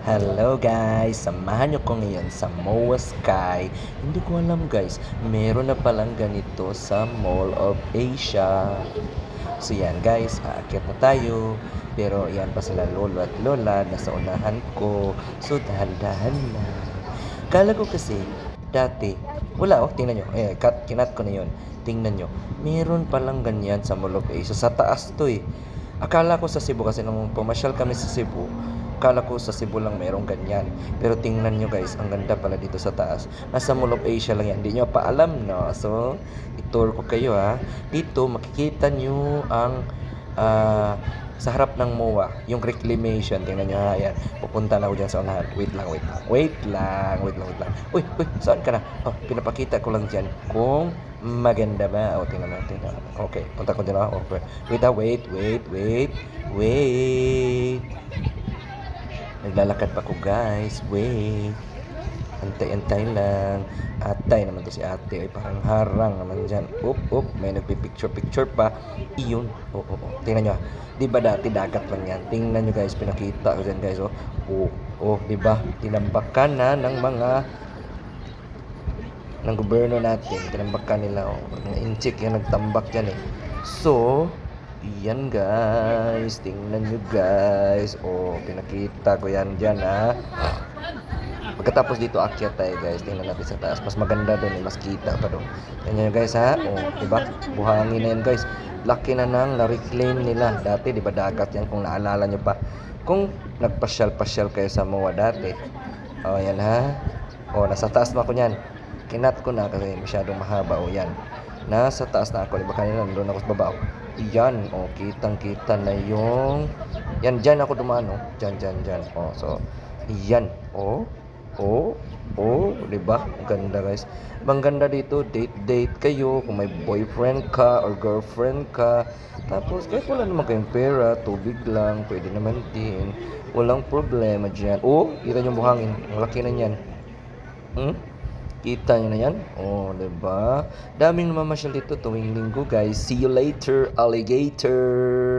Hello guys! Samahan nyo ko ngayon sa MOA Sky. Hindi ko alam guys, meron na palang ganito sa Mall of Asia. So yan guys, aakyat na tayo. Pero yan pa sila lolo at lola, nasa unahan ko. So dahan-dahan na. Kala ko kasi, dati, wala oh, tingnan nyo. Eh, cut, kinat ko na yun. Tingnan nyo, meron palang ganyan sa Mall of Asia. Sa taas to eh. Akala ko sa Cebu kasi nung pumasyal kami sa Cebu, akala ko sa Cebu lang mayroong ganyan. Pero tingnan nyo guys, ang ganda pala dito sa taas. Nasa Mall of Asia lang yan. Hindi nyo pa alam, no? So, itour ko kayo ha. Dito, makikita nyo ang ah, sa harap ng MOA, yung reclamation. Tingnan nyo ha, yan. Pupunta na ako dyan sa unahan. Wait lang, wait lang. Wait lang, wait lang, wait lang. Uy, uy, saan ka na? Oh, pinapakita ko lang dyan kung maganda ba. O, tingnan natin. Okay, punta ko dyan ha. Okay. Wait ha, wait, wait, wait, wait. Naglalakad pa ko guys. Wait. Antay-antay lang. Atay naman to si ate. Ay parang harang naman dyan. Up, up. May nagpipicture-picture pa. Iyon. Oo, oo, oo. Tingnan nyo. ah. Di ba dati dagat lang yan? Tingnan nyo guys. Pinakita ko dyan guys. Oh, oh, oh di ba? Tinambakan na ng mga ng gobyerno natin. Tinambakan nila. Oh. Inchik yung nagtambak dyan eh. So, yan guys. Tingnan nyo guys. Oh, pinakita ko yan dyan ha. Pagkatapos dito akyat tayo guys, tingnan natin sa taas. Mas maganda doon, eh, mas kita pa doon. Tingnan nyo guys ha, oh, di ba? Buhangin na yan guys. Laki na nang na-reclaim nila. Dati di ba dagat yan kung naalala nyo pa. Kung nagpasyal-pasyal kayo sa MOA dati. Oh, yan ha. Oh, nasa taas na ako niyan. Kinat ko na kasi masyadong mahaba. Oh, yan. Nasa taas na ako. Di ba kanina nandun ako sa baba. Oh. Yan. Oh, kitang-kita na yung... Yan, dyan ako dumaan. Oh. Dyan, dyan, dyan. Oh, so, yan. Oh, Oh, oh, 'di ba? Ang ganda, guys. Bang ganda dito, date-date kayo kung may boyfriend ka or girlfriend ka. Tapos kahit wala naman kayong pera, tubig lang, pwede naman din. Walang problema diyan. Oh, kita niyo buhangin. Ang laki na niyan. Hmm? Kita niyo na yan? Oh, 'di ba? Daming namamasyal dito tuwing linggo, guys. See you later, alligator.